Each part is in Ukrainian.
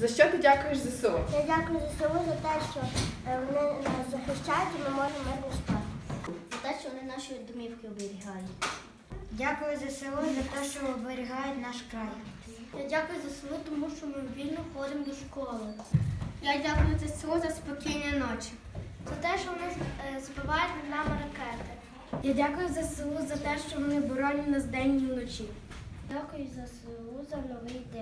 За що ти дякуєш ЗСУ? Я дякую ЗСУ за те, що е, вони нас захищають і ми можемо мирно спати. За те, що вони наші домівки оберігають. Дякую ЗСУ за те, що оберігають наш край. Я дякую ЗСУ, тому що ми вільно ходимо до школи. Я дякую ЗСУ за спокійні ночі. За те, що вони е, збивають над нами ракети. Я дякую ЗСУ за те, що вони боронять нас день і вночі. Дякую ЗСУ за новий день.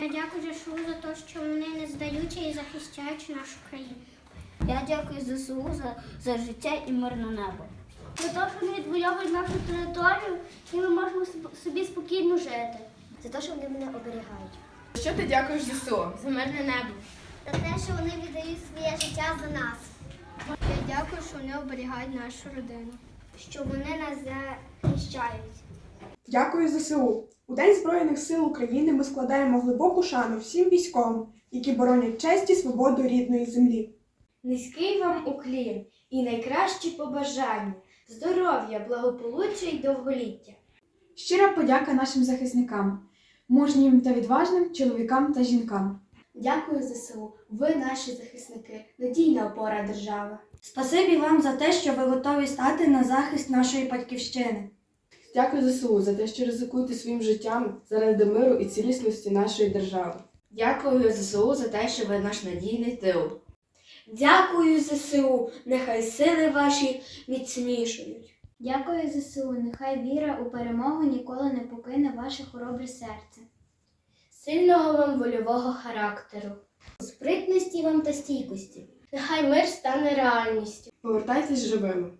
Я дякую ЗСУ за те, що вони не здаються і захищають нашу країну. Я дякую ЗСУ за, за життя і мирне небо. За те, що вони відвоюють нашу територію і ми можемо собі спокійно жити. За те, що вони мене оберігають. За що ти дякуєш ЗСУ? За мирне небо. За те, що вони віддають своє життя за нас. Я дякую, що вони оберігають нашу родину. Що вони нас захищають. Дякую ЗСУ. У День Збройних сил України ми складаємо глибоку шану всім військовим, які боронять честь і свободу рідної землі. Низький вам уклін і найкращі побажання, здоров'я, благополуччя і довголіття. Щира подяка нашим захисникам, мужнім та відважним чоловікам та жінкам. Дякую ЗСУ. Ви наші захисники, надійна опора держави. Спасибі вам за те, що ви готові стати на захист нашої батьківщини. Дякую ЗСУ за те, що ризикуєте своїм життям заради миру і цілісності нашої держави. Дякую ЗСУ за те, що ви наш надійний тил. Дякую ЗСУ. Нехай сили ваші міцнішують. Дякую ЗСУ. Нехай віра у перемогу ніколи не покине ваше хоробре серце. Сильного вам вольового характеру. Спритності вам та стійкості. Нехай мир стане реальністю. Повертайтесь живими.